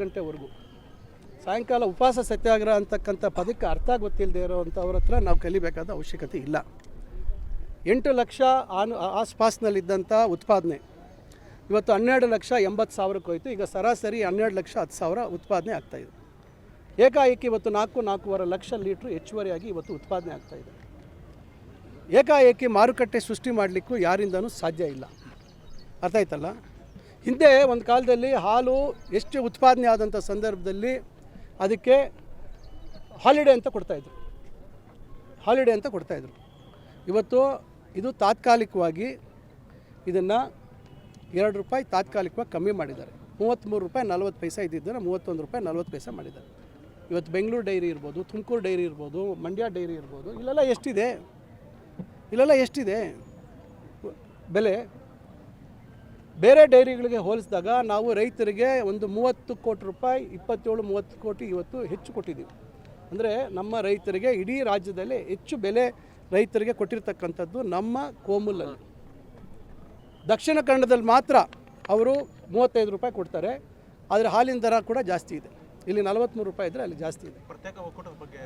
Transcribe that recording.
ಗಂಟೆವರೆಗೂ. ಸಾಯಂಕಾಲ ಉಪವಾಸ ಸತ್ಯಾಗ್ರಹ ಅಂತಕ್ಕಂಥ ಪದಕ್ಕೆ ಅರ್ಥ ಗೊತ್ತಿಲ್ಲದೆ ಇರೋವಂಥವ್ರ ಹತ್ರ ನಾವು ಕಲಿಬೇಕಾದ ಅವಶ್ಯಕತೆ ಇಲ್ಲ. ಎಂಟು ಲಕ್ಷ ಆನು ಆಸ್ಪಾಸ್ನಲ್ಲಿದ್ದಂಥ ಉತ್ಪಾದನೆ. ಇವತ್ತು ಹನ್ನೆರಡು ಲಕ್ಷ ಎಂಬತ್ತು ಸಾವಿರಕ್ಕೆ ಹೋಯಿತು, ಈಗ ಸರಾಸರಿ ಹನ್ನೆರಡು ಲಕ್ಷ ಹತ್ತು ಸಾವಿರ ಉತ್ಪಾದನೆ ಆಗ್ತಾಯಿದೆ ಏಕಾಏಕಿ ಇವತ್ತು ನಾಲ್ಕು ನಾಲ್ಕೂವರೆ ಲಕ್ಷ ಲೀಟ್ರ್ ಹೆಚ್ಚುವರಿಯಾಗಿ ಇವತ್ತು ಉತ್ಪಾದನೆ ಆಗ್ತಾಯಿದೆ ಏಕಾಏಕಿ ಮಾರುಕಟ್ಟೆ ಸೃಷ್ಟಿ ಮಾಡಲಿಕ್ಕೂ ಯಾರಿಂದನೂ ಸಾಧ್ಯ ಇಲ್ಲ. ಅರ್ಥ ಆಯ್ತಲ್ಲ? ಹಿಂದೆ ಒಂದು ಕಾಲದಲ್ಲಿ ಹಾಲು ಎಷ್ಟು ಉತ್ಪಾದನೆ ಆದಂಥ ಸಂದರ್ಭದಲ್ಲಿ ಅದಕ್ಕೆ ಹಾಲಿಡೇ ಅಂತ ಕೊಡ್ತಾಯಿದ್ರು ಹಾಲಿಡೇ ಅಂತ ಕೊಡ್ತಾಯಿದ್ರು ಇವತ್ತು ಇದು ತಾತ್ಕಾಲಿಕವಾಗಿ ಇದನ್ನು ಎರಡು ರೂಪಾಯಿ ತಾತ್ಕಾಲಿಕವಾಗಿ ಕಮ್ಮಿ ಮಾಡಿದ್ದಾರೆ. ಮೂವತ್ತ್ಮೂರು ರೂಪಾಯಿ ನಲ್ವತ್ತು ಪೈಸೆ ಇದ್ದಿದ್ದನ್ನು ಮೂವತ್ತೊಂದು ರೂಪಾಯಿ ನಲ್ವತ್ತು ಪೈಸೆ ಮಾಡಿದ್ದಾರೆ. ಇವತ್ತು ಬೆಂಗಳೂರು ಡೈರಿ ಇರ್ಬೋದು, ತುಮಕೂರು ಡೈರಿ ಇರ್ಬೋದು, ಮಂಡ್ಯ ಡೈರಿ ಇರ್ಬೋದು, ಇಲ್ಲೆಲ್ಲ ಎಷ್ಟಿದೆ? ಇಲ್ಲೆಲ್ಲ ಎಷ್ಟಿದೆ? ಬೆಲೆ ಬೇರೆ ಡೈರಿಗಳಿಗೆ ಹೋಲಿಸಿದಾಗ ನಾವು ರೈತರಿಗೆ ಒಂದು ಮೂವತ್ತು ಕೋಟಿ ರೂಪಾಯಿ, ಇಪ್ಪತ್ತೇಳು ಮೂವತ್ತು ಕೋಟಿ ಇವತ್ತು ಹೆಚ್ಚು ಕೊಟ್ಟಿದ್ದೀವಿ. ಅಂದರೆ ನಮ್ಮ ರೈತರಿಗೆ ಇಡೀ ರಾಜ್ಯದಲ್ಲಿ ಹೆಚ್ಚು ಬೆಲೆ ರೈತರಿಗೆ ಕೊಟ್ಟಿರ್ತಕ್ಕಂಥದ್ದು ನಮ್ಮ ಕೋಮುಲಲ್ಲಿ. ದಕ್ಷಿಣ ಕನ್ನಡದಲ್ಲಿ ಮಾತ್ರ ಅವರು ಮೂವತ್ತೈದು ರೂಪಾಯಿ ಕೊಡ್ತಾರೆ, ಆದರೆ ಹಾಲಿನ ದರ ಕೂಡ ಜಾಸ್ತಿ ಇದೆ. ಇಲ್ಲಿ ನಲವತ್ತ್ಮೂರು ರೂಪಾಯಿ ಇದ್ದರೆ ಅಲ್ಲಿ ಜಾಸ್ತಿ ಇದೆ. ಪ್ರತ್ಯೇಕ ಒಕ್ಕೂಟದ ಬಗ್ಗೆ